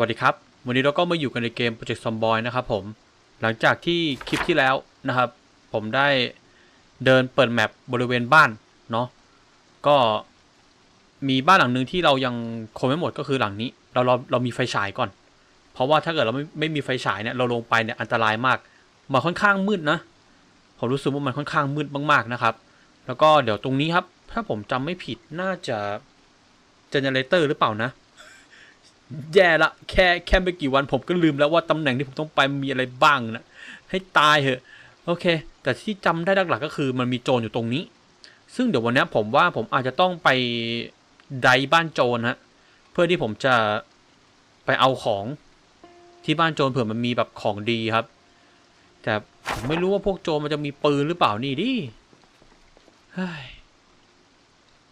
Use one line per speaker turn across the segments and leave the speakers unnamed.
สวัสดีครับ วันนี้เราก็มาอยู่กันในเกม Project Zomboid นะครับผม หลังจากที่คลิปที่แล้วนะครับ ผมได้เดินเปิดแมปบริเวณบ้านเนาะ ก็มีบ้านหลังหนึ่งที่เรายังคงไม่หมดก็คือหลังนี้ เราเราเรามีไฟฉายก่อน เพราะว่าถ้าเกิดเราไม่ไม่มีไฟฉายเนี่ยเราลงไปเนี่ยอันตรายมาก มันค่อนข้างมืดนะ ผมรู้สึกว่ามันค่อนข้างมืดมากๆนะครับ แล้วก็เดี๋ยวตรงนี้ครับ ถ้าผมจำไม่ผิดน่าจะเจเนเรเตอร์หรือเปล่านะ แย่ละแค่แค่ไม่กี่วันผมก็ลืมแล้วว่าตำแหน่งที่ผมต้องไปมีอะไรบ้างนะให้ตายเหอะ โอเค แต่ที่จำได้หลักๆก็คือมันมีโจรอยู่ตรงนี้ ซึ่งเดี๋ยววันนี้ผมว่าผมอาจจะต้องไปไดบ้านโจรฮะเพื่อที่ผมจะไปเอาของที่บ้านโจรเผื่อมันมีแบบของดีครับ แต่ผมไม่รู้ว่าพวกโจรมันจะมีปืนหรือเปล่านี่ดิ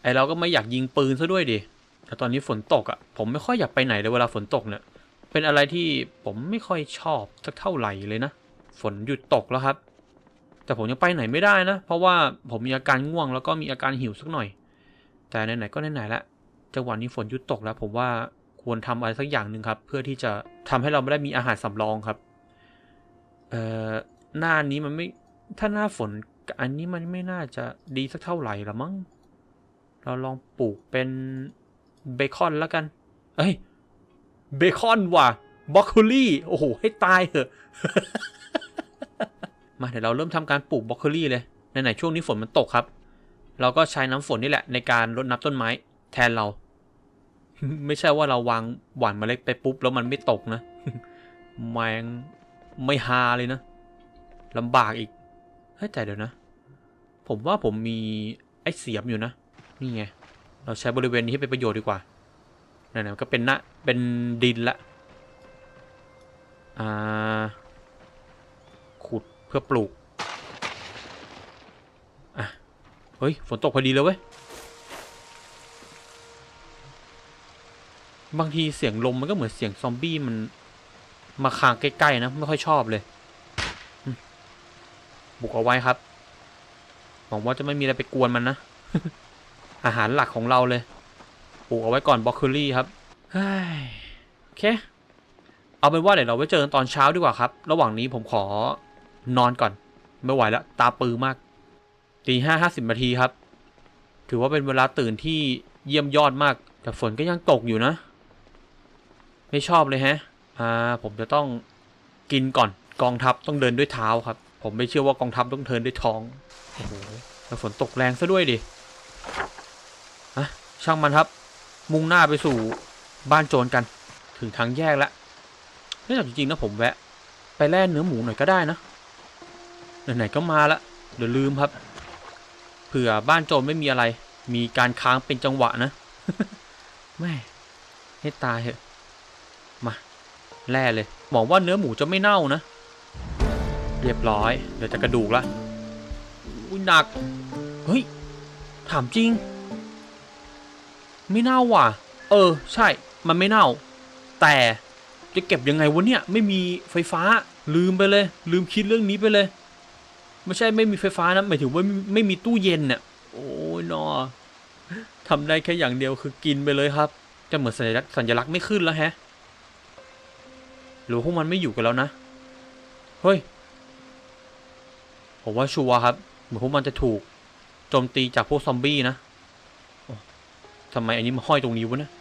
ไอเราก็ไม่อยากยิงปืนซะด้วยดิ แต่ตอนนี้ฝนตกอะ่ะ ผมไม่ค่อยอยากไปไหนเลยเวลาฝนตกเนี่ย เป็นอะไรที่ผมไม่ค่อยชอบสักเท่าไหร่เลยนะ ฝนหยุดตกแล้วครับ แต่ผมยังไปไหนไม่ได้นะ เพราะว่าผมมีอาการง่วงแล้วก็มีอาการหิวสักหน่อย แต่ไหนๆก็ไหนๆละจังหวะนี้ฝนหยุดตกแล้ว ผมว่าควรทำอะไรสักอย่างหนึ่งครับ เพื่อที่จะทำให้เราไม่ได้มีอาหารสำรองครับ เอ่อหน้านี้มันไม่ถ้าหน้าฝนอันนี้มันไม่น่าจะดีสักเท่าไหร่ละมั้ง เราลองปลูกเป็น เบคอนแล้วกัน เอ้ย เบคอนว่ะบรอกโคลี่ โอ้โห ให้ตายเหอะ มาเดี๋ยวเราเริ่มทำการปลูกบรอกโคลี่เลย ไหนๆช่วงนี้ฝนมันตกครับ เราก็ใช้น้ำฝนนี่แหละในการรดน้ำต้นไม้แทนเรา ไม่ใช่ว่าเราวางหว่านเมล็ดไปปุ๊บแล้วมันไม่ตกนะแมงไม่ฮาเลยนะลำบากอีก เฮ้ยแต่เดี๋ยวนะ ผมว่าผมมีไอ้เสียมอยู่นะ นี่ไง เราใช้บริเวณนี้ให้เป็นประโยชน์ดีกว่าไหนๆก็เป็นนะเป็นดินละอ่าขุดเพื่อปลูกอะเฮ้ย ฝนตกพอดีเลยเว้ย บางทีเสียงลมมันก็เหมือนเสียงซอมบี้มันมาคางใกล้ๆนะ ไม่ค่อยชอบเลย บุกเอาไว้ครับหวังว่าจะไม่มีอะไรไปกวนมันนะ อาหารหลักของเราเลยปลูกเอาไว้ก่อนบล็อกโคลี่ครับเฮ้ยโอเค เอาเป็นว่าเดี๋ยวเราไว้เจอกันตอนเช้าดีกว่าครับ ระหว่างนี้ผมขอนอนก่อน ไม่ไหวแล้ว ตาปือมากตีห้าห้าสิบนาทีครับ ถือว่าเป็นเวลาตื่นที่เยี่ยมยอดมาก แต่ฝนก็ยังตกอยู่นะ ไม่ชอบเลยฮะ อ่า ผมจะต้องกินก่อน กองทัพต้องเดินด้วยเท้าครับ ผมไม่เชื่อว่ากองทัพต้องเดินด้วยท้อง โอ้โหแล้วฝนตกแรงซะด้วยดิ ช่างมันครับ มุ่งหน้าไปสู่บ้านโจรกัน ถึงทางแยกแล้วนี่แต่จริงๆนะผมแวะ ไปแล่เนื้อหมูหน่อยก็ได้นะไหนๆก็มาละเดี๋ยวลืมครับเผื่อบ้านโจรไม่มีอะไร มีการค้างเป็นจังหวะนะแม่ให้ตายเหอะมาแล่เลยหวังว่าเนื้อหมูจะไม่เน่านะ เรียบร้อย เดี๋ยวจะกระดูกละอุ้ยหนัก เฮ้ย ถามจริง ไม่เน่าว่ะ เออ ใช่ มันไม่เน่า แต่จะเก็บยังไงวะเนี่ย ไม่มีไฟฟ้า ลืมไปเลย ลืมคิดเรื่องนี้ไปเลย ไม่ใช่ไม่มีไฟฟ้านะหมายถึงว่าไม่ไม่มีตู้เย็นเนี่ยโอ้ยนอทำได้แค่อย่างเดียวคือกินไปเลยครับ จะเหมือนสัญลักษณ์สัญลักษณ์ไม่ขึ้นแล้วแฮะ หรือพวกมันไม่อยู่กันแล้วนะ เฮ้ย ผมว่าชัวร์ครับ เหมือนพวกมันจะถูกโจมตีจากพวกซอมบี้นะ ทำไมอันนี้มาห้อยตรงนี้วะเนี่ย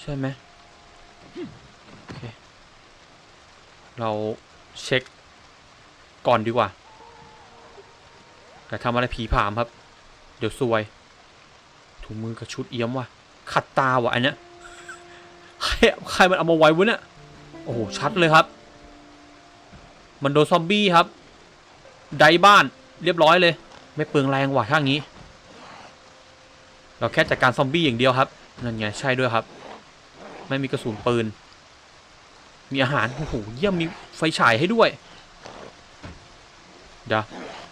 ใช่ไหมโอเคเราเช็คก่อนดีกว่าแต่ทำอะไรผีผามครับ เดี๋ยวซวย ถุงมือกับชุดเอี้ยมว่ะ ขัดตาว่ะอันเนี้ยใครใครมันเอามาไว้วะเนี่ยโอ้โหชัดเลยครับ มันโดนซอมบี้ครับ ไดบ้านเรียบร้อยเลย ไม่เปลืองแรงว่ะถ้างี้ เราแค่จัดการซอมบี้อย่างเดียวครับนั่นไงใช่ด้วยครับ ไม่มีกระสุนปืน มีอาหารโอ้โหเยี่ยมมีไฟฉายให้ด้วยเดี๋ยว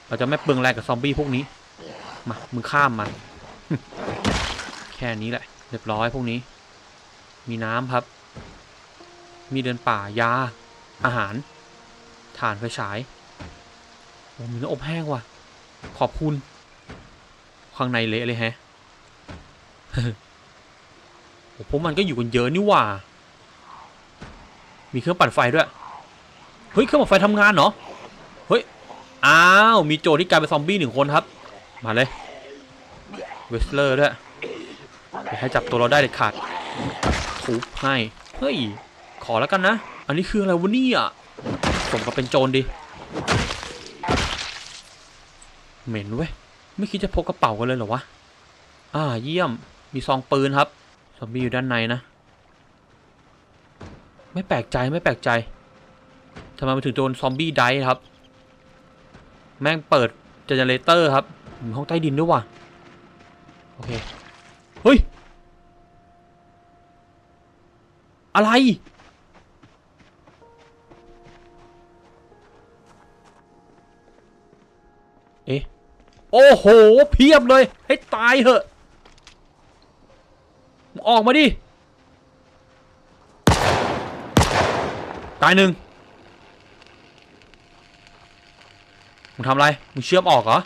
เราจะไม่เปลืองแรงกับซอมบี้พวกนี้มามึงข้ามมันแค่นี้แหละเรียบร้อยพวกนี้ มีน้ำครับ มีเดินป่ายา อาหารถ่านไฟฉายโอ้มีน้ำอบแห้งว่ะ ขอบคุณ ข้างในเละเลยแฮะ พวกมันก็อยู่กันเยอะนี่หว่า มีเครื่องปั่นไฟด้วย เฮ้ย เครื่องปั่นไฟทำงานเหรอเฮ้ย อ้าว มีโจที่กลายเป็นซอมบี้หนึ่งคนครับ มาเลย เวสเลอร์ด้วยให้จับตัวเราได้เด็ดขาดทุบให้ เฮ้ย ขอแล้วกันนะ อันนี้คืออะไรวะเนี่ยสมกับเป็นโจรดิ เหม็นเว้ย ไม่คิดจะพกกระเป๋ากันเลยเหรอวะ อ่า เยี่ยม มีซองปืนครับซอมบี้อยู่ด้านในนะ ไม่แปลกใจไม่แปลกใจทำไมมันถึงโดนซอมบี้ไดฟ์ครับ แม่งเปิดเจเนเรเตอร์ครับมีห้องใต้ดินด้วยว่ะ โอเค เฮ้ย อะไร เอ๊ะ โอ้โห เพียบเลย ให้ตายเหอะ ออกมาดิ ตายหนึ่งมึงทำอะไร มึงเชื่อมออกเหรอ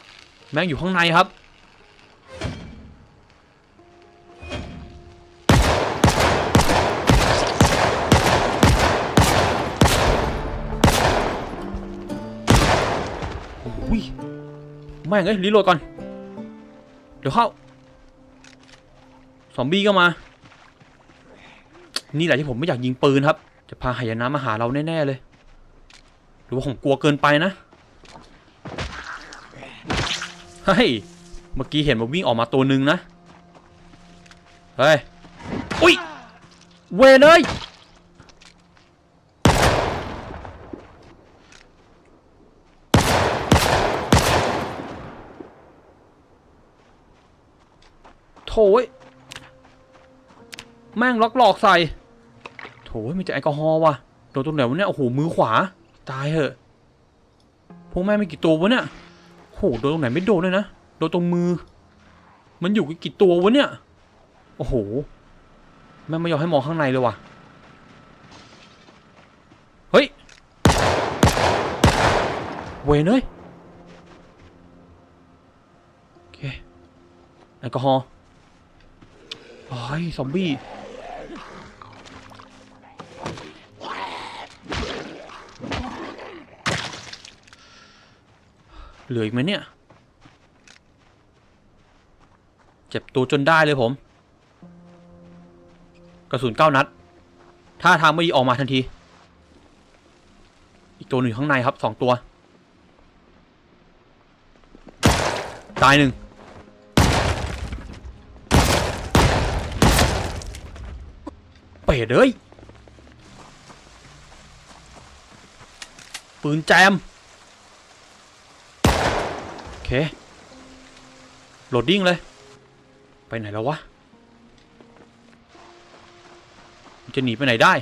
แม่งอยู่ข้างในครับโอ้ยแม่งเอ้ยรีโหลดก่อน เดี๋ยวเข้า ซอมบี้ก็มา นี่แหละที่ผมไม่อยากยิงปืนครับ จะพาหายนะมาหาเราแน่ๆเลย หรือว่าผมกลัวเกินไปนะเฮ้ยเมื่อกี้เห็นมันวิ่งออกมาตัวหนึ่งนะเฮ้ยอุ้ยเวเอ้ยโถ่แม่งล็อกหลอกใส่ โถ่เว้ยมีแต่แอลกอฮอล์ว่ะโดนตรงไหนวะเนี่ยโอ้โหมือขวา ตายเหอะพวกแม่ไม่กี่ตัววะเนี่ยโอ้โหโดนตรงไหนไม่โดนเลยนะโดนตรงมือ มันอยู่กี่ตัววะเนี่ยโอ้โหแม่ไม่ยอมให้มองข้างในเลยว่ะเฮ้ยเวนเอ้ยโอเคแอลกอฮอล์โอ้ยซอมบี้ เหลืออีกไหมเนี่ย เจ็บตัวจนได้เลยผม กระสุนเก้านัด ถ้าทางไม่ดีออกมาทันที อีกตัวหนึ่งข้างในครับสองตัว ตายหนึ่งเป็ดเอ้ยปืนแจม เคโหลดดิ้งเลย ไปไหนแล้ววะจะหนีไปไหนได้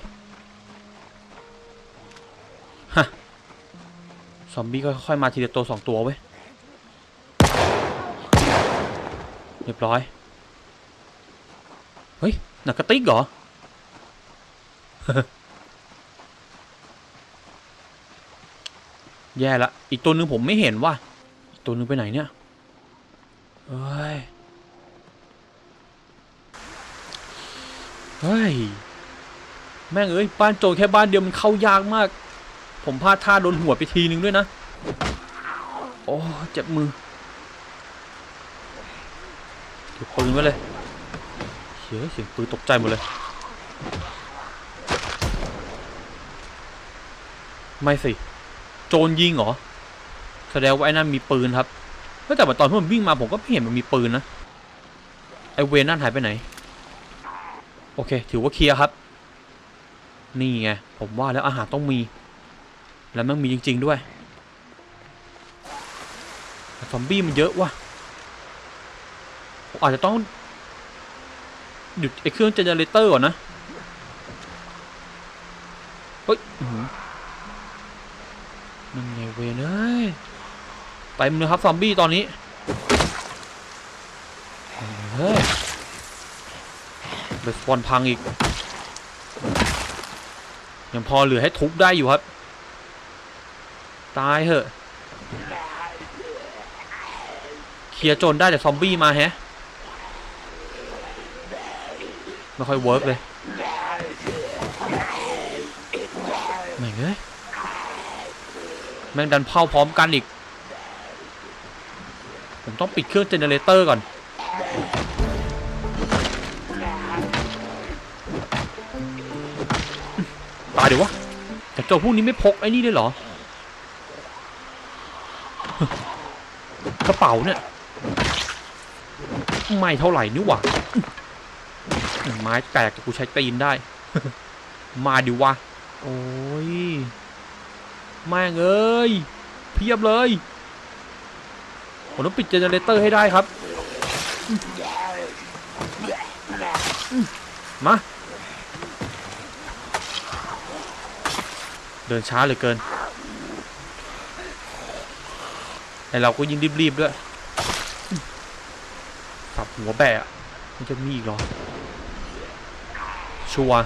ฮะซอมบี้ก็ค่อยมาทีละตัวสองตัวเว้ยเรียบร้อย เฮ้ยหนักกระติกเหรอแย่ละ อีกตัวหนึงผมไม่เห็นว่ะ ตัวหนึงไปไหนเนี่ยเฮ้ย เฮ้ย แม่งเอ้ย บ้านโจรแค่บ้านเดียวมันเข้ายากมาก ผมพลาดท่าโดนหัวไปทีนึงด้วยนะ โอ้เจ็บมือเก็บปืนไว้เลยเฮ้ยเสียงปืนตกใจหมดเลย ไม่สิ โจรยิงเหรอ แสดงว่าไอ้นั่นมีปืนครับเฮ้ยแต่ว่าตอนที่มันวิ่งมาผมก็ไม่เห็นมันมีปืนนะไอเวนนั่นหายไปไหน โอเค ถือว่าเคลียร์ครับ นี่ไง ผมว่าแล้วอาหารต้องมี แล้วมันมีจริง ๆด้วยซอมบี้มันเยอะว่ะผมอาจจะต้องหยุดไอเครื่องเจเนเรเตอร์ก่อนนะเฮ้ยอื้อหือนั่นไงเวนเอ้ย เต็มเลยครับ ซอมบี้ตอนนี้ เฮ้ยเบสบอลพังอีก ยังพอเหลือให้ทุบได้อยู่ครับ ตายเหอะ เคลียร์โจรได้แต่ซอมบี้มาแฮะ ไม่ค่อยเวิร์กเลยแม่งเอ้ยแม่งดันเผาพร้อมกันอีก ต้องปิดเครื่องเจเนเรเตอร์ก่อนตายเดี๋ยววะแต่เจ้าพวกนี้ไม่พกไอ้นี่เลยเหรอ กระเป๋าเนี่ยไม่เท่าไหร่นี่หว่าไม้แตกกูใช้ตีนได้ มาดิวะ โอ้ยแม่งเอ้ย เพียบเลย ผมต้องปิดเจเนเรเตอร์ให้ได้ครับ มา เดินช้าเหลือเกินไอเราก็ยิ่งรีบๆด้วยสับหัวแบะมันจะมีอีกเหรอ ชัวร์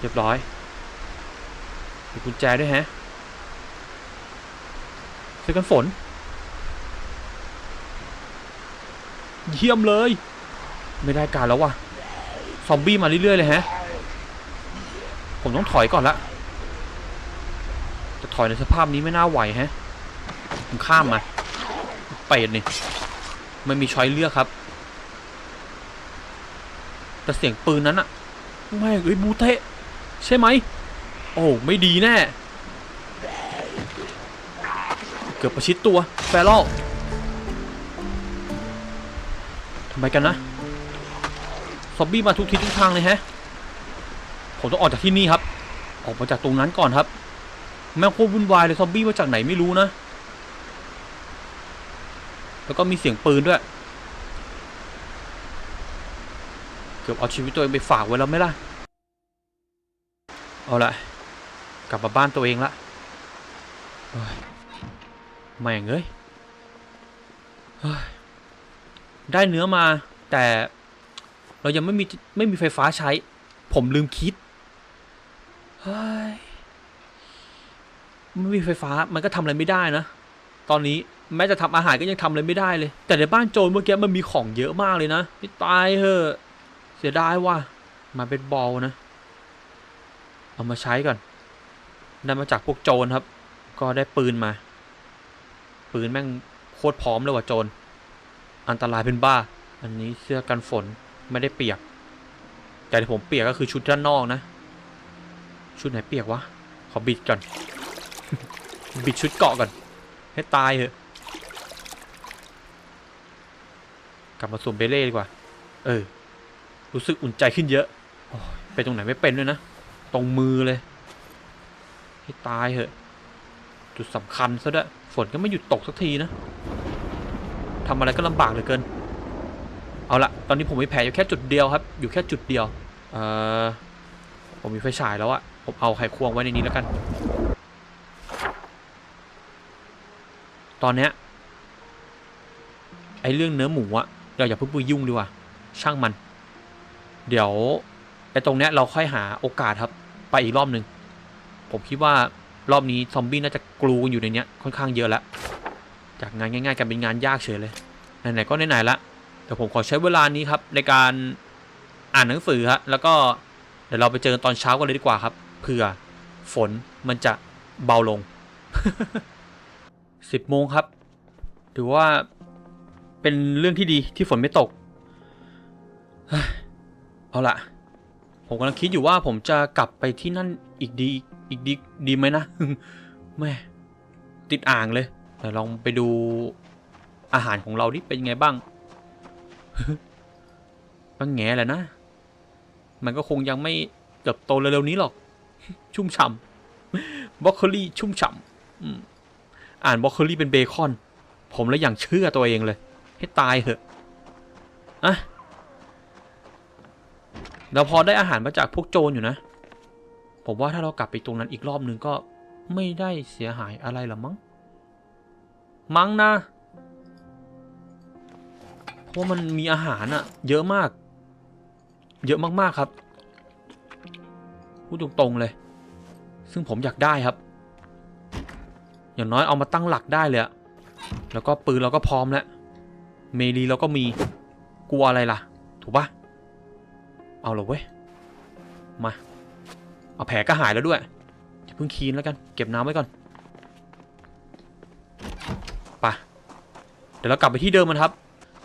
เรียบร้อยมีกุญแจด้วยแฮะ เสื้อกันฝน เยี่ยมเลย ไม่ได้การแล้วว่ะ ซอมบี้มาเรื่อยๆเลยฮะ ผมต้องถอยก่อนละ จะถอยในสภาพนี้ไม่น่าไหวฮะผมข้ามมาเป็ดนี่ไม่มีช้อยเลือกครับ แต่เสียงปืนนั้นอะแม่เอ้ยบูเทะใช่ไหม โอ้ไม่ดีแน่ เกือบประชิดตัวแฟรอลทำไมกันนะ ซอมบี้มาทุกทิศทุกทางเลยแฮะ ผมต้องออกจากที่นี่ครับ ออกมาจากตรงนั้นก่อนครับ แม่งโคตรวุ่นวายเลยซอมบี้มาจากไหนไม่รู้นะ แล้วก็มีเสียงปืนด้วย เกือบเอาชีวิตตัวเองไปฝากไว้แล้วไหมล่ะ เอาละกลับมาบ้านตัวเองละ แม่งเอ้ยได้เนื้อมา แต่เรายังไม่มีไม่มีไฟฟ้าใช้ ผมลืมคิดไม่มีไฟฟ้ามันก็ทำอะไรไม่ได้นะ ตอนนี้แม้จะทำอาหารก็ยังทำอะไรไม่ได้เลย แต่ในบ้านโจรเมื่อกี้มันมีของเยอะมากเลยนะไม่ตายเหอะเสียดายว่ะมาเป็นบอลนะ เอามาใช้ก่อนได้มาจากพวกโจรครับ ก็ได้ปืนมา ปืนแม่งโคตรพร้อมเลยว่ะโจร อันตรายเป็นบ้า อันนี้เสื้อกันฝนไม่ได้เปียก แต่ที่ผมเปียกก็คือชุดด้านนอกนะ ชุดไหนเปียกวะ ขอบิดก่อน บิดชุดเกาะก่อน ให้ตายเถอะ กลับมาสวมเบเล่ดีกว่า เออ รู้สึกอุ่นใจขึ้นเยอะไปตรงไหนไม่เป็นด้วยนะ ตรงมือเลย ให้ตายเหอะ จุดสำคัญซะด้วย ฝนก็ไม่หยุดตกสักทีนะทำอะไรก็ลำบากเหลือเกิน เอาละตอนนี้ผมมีแผลอยู่แค่จุดเดียวครับ อยู่แค่จุดเดียว เออผมมีไฟฉายแล้วอะผมเอาไขควงไว้ในนี้แล้วกัน ตอนเนี้ยไอเรื่องเนื้อหมูอะเราอย่าเพิ่งไปยุ่งดีกว่า ช่างมัน เดี๋ยวไอตรงเนี้ยเราค่อยหาโอกาสครับ ไปอีกรอบหนึ่ง ผมคิดว่า รอบนี้ซอมบี้น่าจะกลูกันอยู่ในเนี้ยค่อนข้างเยอะแล้ว จากงานง่ายๆกลายเป็นงานยากเฉยเลยไหนๆก็ไหนๆละเดี๋ยวผมขอใช้เวลานี้ครับในการอ่านหนังสือฮะแล้วก็เดี๋ยวเราไปเจอกันตอนเช้ากันเลยดีกว่าครับเผื่อฝนมันจะเบาลงสิบโมงครับ ถือว่าเป็นเรื่องที่ดีที่ฝนไม่ตก เอาละผมกำลังคิดอยู่ว่าผมจะกลับไปที่นั่นอีกดี อีกดีดีไหมนะแม่ติดอ่างเลยเดี๋ยวลองไปดูอาหารของเราดิเป็นยังไงบ้างมันแง่แหละนะ มันก็คงยังไม่เติบโตเร็วๆนี้หรอก ชุ่มฉ่ำบรอกโคลีชุ่มฉ่ำอ่านบรอกโคลีเป็นเบคอน ผมแล้วอย่างเชื่อตัวเองเลย ให้ตายเถอะอะเราพอได้อาหารมาจากพวกโจรอยู่นะ ผมว่าถ้าเรากลับไปตรงนั้นอีกรอบนึงก็ไม่ได้เสียหายอะไรหรอมั้ง มั้งนะเพราะมันมีอาหารอะเยอะมาก เยอะมากๆครับ พูดตรงๆเลย ซึ่งผมอยากได้ครับ อย่างน้อยเอามาตั้งหลักได้เลยอะแล้วก็ปืนเราก็พร้อมแล้ว เมลีเราก็มี กลัวอะไรล่ะ ถูกปะเอาเลยเว้ย มา เอาแผลก็หายแล้วด้วยอย่าเพิ่งคีนแล้วกัน เก็บน้ำไว้ก่อนไปเดี๋ยวเรากลับไปที่เดิมมันครับ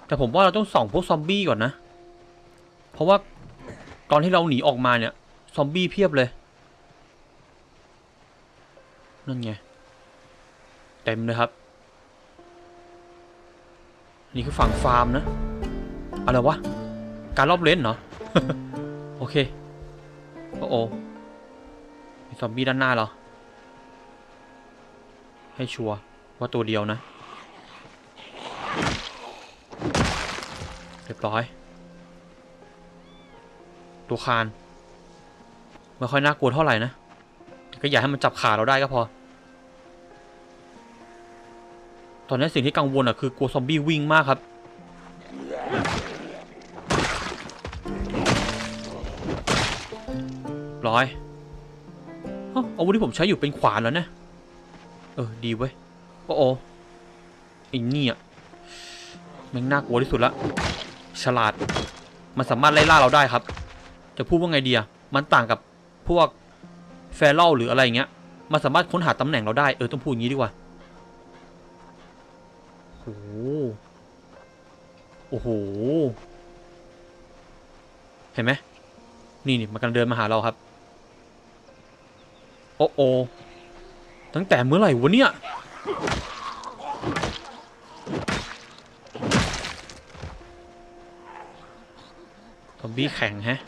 แต่ผมว่าเราต้องส่องพวกซอมบี้ก่อนนะ เพราะว่าตอนที่เราหนีออกมาเนี่ย ซอมบี้เพียบเลยนั่นไง เต็มเลยครับ นี่คือฝั่งฟาร์มนะ อะไรวะ การรอบเลนเหรอ โอเค โอ้โอ ซอมบี้ด้านหน้าเหรอ ให้ชัวร์ว่าตัวเดียวนะ เรียบร้อย ตัวคานไม่ค่อยน่ากลัวเท่าไหร่นะก็อย่าให้มันจับขาเราได้ก็พอ ตอนนี้สิ่งที่กังวลอะคือกลัวซอมบี้วิ่งมากครับ ร้อย อาอาวุธที่ผมใช้อยู่เป็นขวานแล้วนะ เออ ดีเว้ย โอ้โอไอ้นี่ยแม่งน่ากลัวที่สุดละ ฉลาด มันสามารถไล่ล่าเราได้ครับ จะพูดว่าไงดีอะมันต่างกับพวกแฟรลหรืออะไรเงี้ย มันสามารถค้นหาตำแหน่งเราได้ เออ ต้องพูดอย่างนี้ดีกว่า โอ้โห โอ้โห เห็นไหม นี่นี่มันกำลังเดินมาหาเราครับ โอ้โอตั้งแต่เมื่อไหร่วะเนี่ย ซอมบี้แข็งแฮะ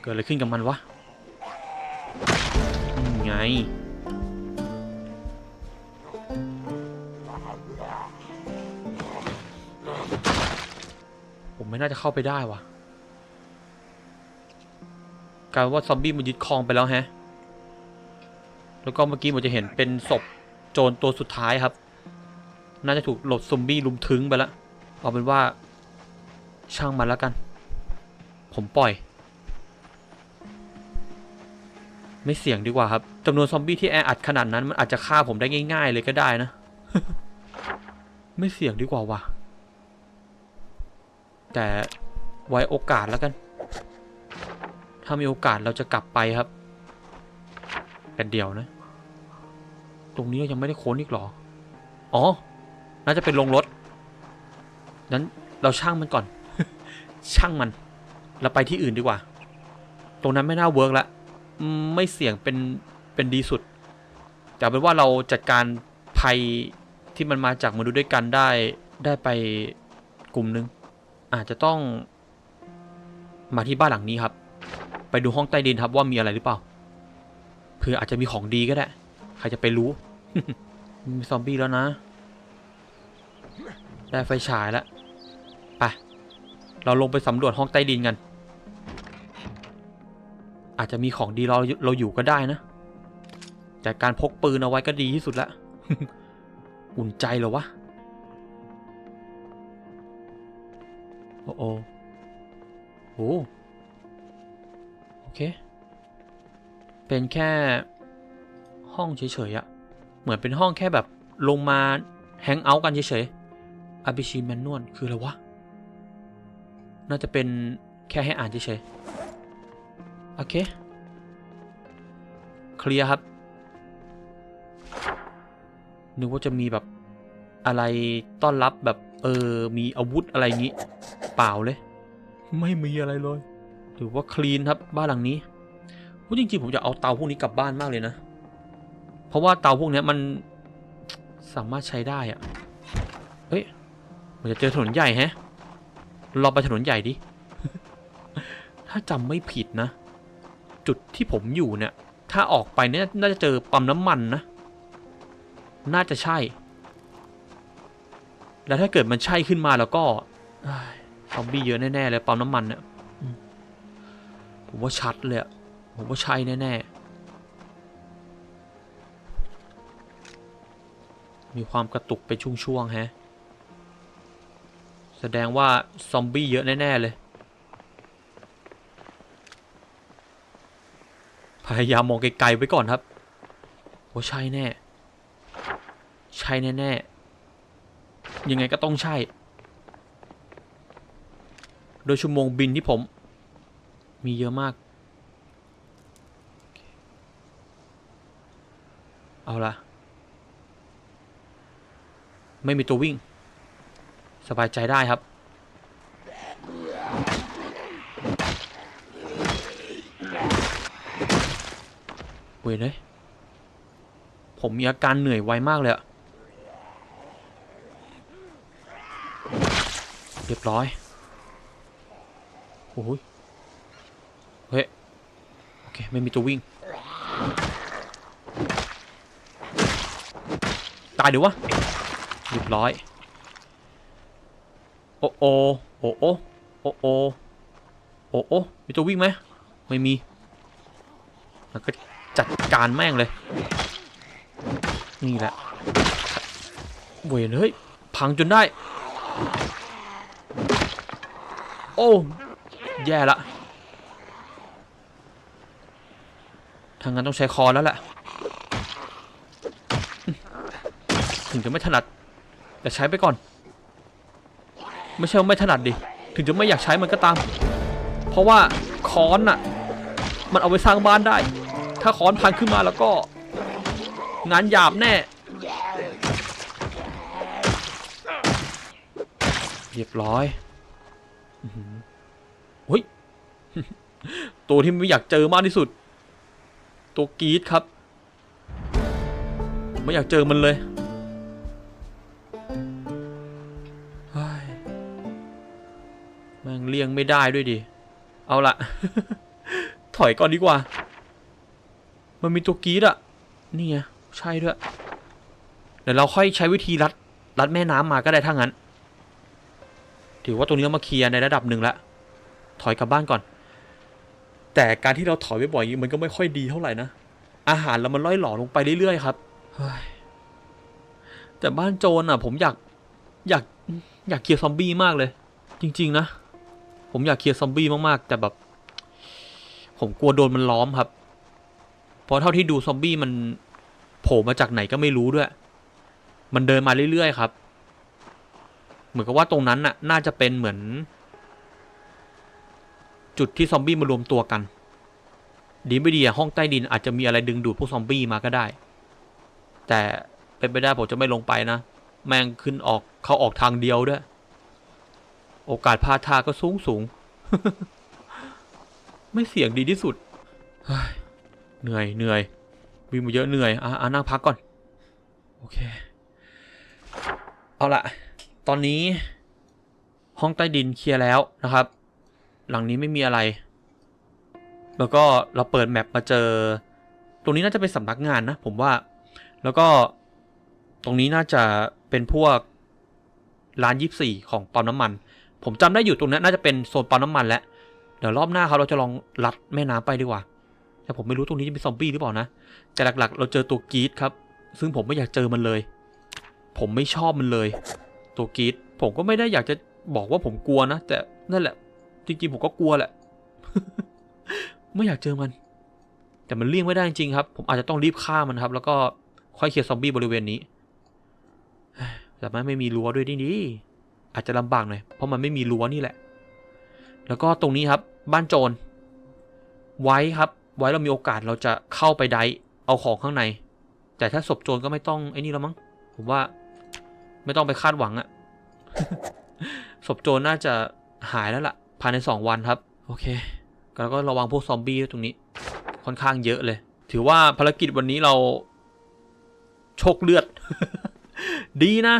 เกิดอะไรขึ้นกับมันวะไง ผมไม่น่าจะเข้าไปได้วะ กลายว่าซอมบี้มันยึดครองไปแล้วฮะ แล้วก็เมื่อกี้ผมจะเห็นเป็นศพโจรตัวสุดท้ายครับ น่าจะถูกหลดซอมบี้ลุมถึงไปแล้วเอาเป็นว่าช่างมันแล้วกัน ผมปล่อย ไม่เสี่ยงดีกว่าครับจำนวนซอมบี้ที่แออัดขนาดนั้นมันอาจจะฆ่าผมได้ง่าย ๆ เลยก็ได้นะ ไม่เสี่ยงดีกว่าว่ะแต่ไว้โอกาสแล้วกัน ถ้ามีโอกาสเราจะกลับไปครับ แต่เดียวนะ ตรงนี้เรายังไม่ได้โค้นอีกหรอ อ๋อ น่าจะเป็นโรงรถ นั้นเราช่างมันก่อน ช่างมัน เราไปที่อื่นดีกว่า ตรงนั้นไม่น่าเวิร์กละ ไม่เสี่ยงเป็นเป็นดีสุด แต่เป็นว่าเราจัดการภัยที่มันมาจากมนุษย์ด้วยกันได้ได้ไปกลุ่มหนึง อาจจะต้องมาที่บ้านหลังนี้ครับ ไปดูห้องใต้ดินครับว่ามีอะไรหรือเปล่าเผื่ออาจจะมีของดีก็ได้ ใครจะไปรู้ มีซอมบี้แล้วนะ ได้ไฟฉายแล้วไปเราลงไปสำรวจห้องใต้ดินกัน อาจจะมีของดีเราเราอยู่ก็ได้นะ แต่การพกปืนเอาไว้ก็ดีที่สุดละอุ่นใจเหรอวะโอ้โอ้โอ เค เป็นแค่ห้องเฉยๆอะเหมือนเป็นห้องแค่แบบลงมาแฮงเอาท์กันเฉยๆอาบิชิแมนนวลคืออะไรวะ น่าจะเป็นแค่ให้อ่านเฉยๆ โอเค เคลียร์ครับ นึกว่าจะมีแบบอะไรต้อนรับแบบ เออ มีอาวุธอะไรอย่างนี้ เปล่าเลย ไม่มีอะไรเลย ถือว่าคลีนครับบ้านหลังนี้พูดจริงๆผมจะเอาเตาพวกนี้กลับบ้านมากเลยนะ เพราะว่าเตาพวกนี้มันสามารถใช้ได้อะเฮ้ยมันจะเจอถนนใหญ่แฮะเราไปถนนใหญ่ดิ ถ้าจำไม่ผิดนะ จุดที่ผมอยู่เนี่ย ถ้าออกไปเนี่ยน่าจะเจอปั๊มน้ำมันนะ น่าจะใช่ แล้วถ้าเกิดมันใช่ขึ้นมาแล้วก็เอ้ยซอมบี้เยอะแน่ๆเลยปั๊มน้ำมันเนี่ย ผมว่าชัดเลยอะผมว่าใช่แน่ๆ มีความกระตุกเป็นช่วงๆแฮะ แสดงว่า ซอมบี้เยอะแน่ ๆ เลย พยายามมองไกลๆไว้ก่อนครับว่าใช่แน่ ใช่แน่ๆ ยังไงก็ต้องใช่ โดยชั่วโมงบินที่ผม มีเยอะมาก เอาละไม่มีตัววิ่ง สบายใจได้ครับ เว้ยเลยผมมีอาการเหนื่อยไวมากเลยอะเรียบร้อย โอ้ยเฮ้ยโอ เคไม่มีตัววิ่ง ตายเดี๋ยววะเรียบร้อย โอโอโอโอโอโอโอโอมีตัววิ่งไหมไม่มีแล้วก็จัดการแม่งเลย นี่แหละเวยเลยพังจนได้ โอ้ แย่ละ ทางนั้นต้องใช้คอแล้วแหละถึงจะไม่ถนัด แต่ใช้ไปก่อน ไม่ใช่ว่าไม่ถนัดดิ ถึงจะไม่อยากใช้มันก็ตาม เพราะว่าค้อนน่ะ มันเอาไปสร้างบ้านได้ ถ้าค้อนพังขึ้นมาแล้วก็ งานหยาบแน่เรียบร้อยเฮ้ย ตัวที่ไม่อยากเจอมากที่สุด ตัวกีดครับ ไม่อยากเจอมันเลยแม่งเลี่ยงไม่ได้ด้วยดิ เอาละ ถอยก่อนดีกว่า มันมีตัวกีดอะนี่ไงใช่ด้วย เดี๋ยวเราค่อยใช้วิธีรัดรัดแม่น้ำมาก็ได้ถ้างั้น ถือว่าตรงนี้มาเคลียร์ในระดับหนึ่งแล้วถอยกลับบ้านก่อน แต่การที่เราถอยไปบ่อยๆอย่างนี้มันก็ไม่ค่อยดีเท่าไหร่นะ อาหารเรามันล่อยหล่อลงไปเรื่อยๆครับแต่บ้านโจรอะ ผมอยากอยากอยากเคลียร์ซอมบี้มากเลย จริง ๆ นะ ผมอยากเคลียร์ซอมบี้มากๆ แต่แบบ ผมกลัวโดนมันล้อมครับ เพราะเท่าที่ดูซอมบี้มันโผล่มาจากไหนก็ไม่รู้ด้วย มันเดินมาเรื่อยๆครับ เหมือนกับว่าตรงนั้นน่ะ น่าจะเป็นเหมือน จุดที่ซอมบี้มารวมตัวกัน ดีไม่ดีอะห้องใต้ดินอาจจะมีอะไรดึงดูดพวกซอมบี้มาก็ได้ แต่เป็นไปได้ผมจะไม่ลงไปนะ แม่งขึ้นออกเขาออกทางเดียวด้วย โอกาสพลาดท่าก็สูงสูง ไม่เสี่ยงดีที่สุด เหนื่อยเหนื่อยวิ่งมาเยอะเหนื่อย อะอะนั่งพักก่อน โอเค เอาละตอนนี้ห้องใต้ดินเคลียร์แล้วนะครับ หลังนี้ไม่มีอะไร แล้วก็เราเปิดแมปมาเจอ ตรงนี้น่าจะเป็นสำนักงานนะ ผมว่า แล้วก็ตรงนี้น่าจะเป็นพวกร้านยิบสี่ของปั๊มน้ำมัน ผมจำได้อยู่ตรงนั้นน่าจะเป็นโซนปั๊มน้ำมันแล้วเดี๋ยวรอบหน้าเขาเราจะลองลัดแม่น้ำไปดีกว่า แต่ผมไม่รู้ตรงนี้จะเป็นซอมบี้หรือเปล่านะ แต่หลักๆ เราเจอตัวกีดครับ ซึ่งผมไม่อยากเจอมันเลย ผมไม่ชอบมันเลย ตัวกีดผมก็ไม่ได้อยากจะบอกว่าผมกลัวนะ แต่นั่นแหละ จริงๆผมก็กลัวแหละ ไม่อยากเจอมัน แต่มันเลี่ยงไม่ได้จริงครับ ผมอาจจะต้องรีบฆ่ามันครับ แล้วก็ค่อยเคลียร์ซอมบี้บริเวณนี้แต่มันไม่มีรั้วด้วยนี่ดีอาจจะลำบากหน่อยเพราะมันไม่มีรั้วนี่แหละ แล้วก็ตรงนี้ครับ บ้านโจร ไว้ครับ ไว้เรามีโอกาสเราจะเข้าไปไดเอาของข้างใน แต่ถ้าศพโจรก็ไม่ต้องไอ้นี่แล้วมั้ง ผมว่า ไม่ต้องไปคาดหวังอะศพโจรน่าจะหายแล้วล่ะ ภายในสองวันครับ โอเคแล้วก็ระวังพวกซอมบี้ด้วยตรงนี้ ค่อนข้างเยอะเลย ถือว่าภารกิจวันนี้เราโชคเลือด ดีนะ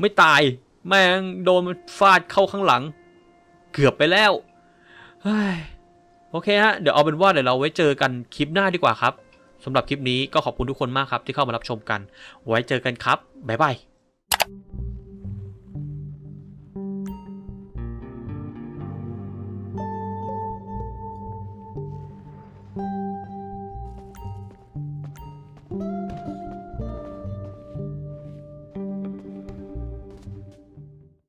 ไม่ตายแม่งโดนฟาดเข้าข้างหลัง เกือบไปแล้วโอเคฮะ เดี๋ยวเอาเป็นว่าเดี๋ยวเราไว้เจอกันคลิปหน้าดีกว่าครับสำหรับคลิปนี้ก็ขอบคุณทุกคนมากครับที่เข้ามารับชมกัน ไว้เจอกันครับ บ๊ายบาย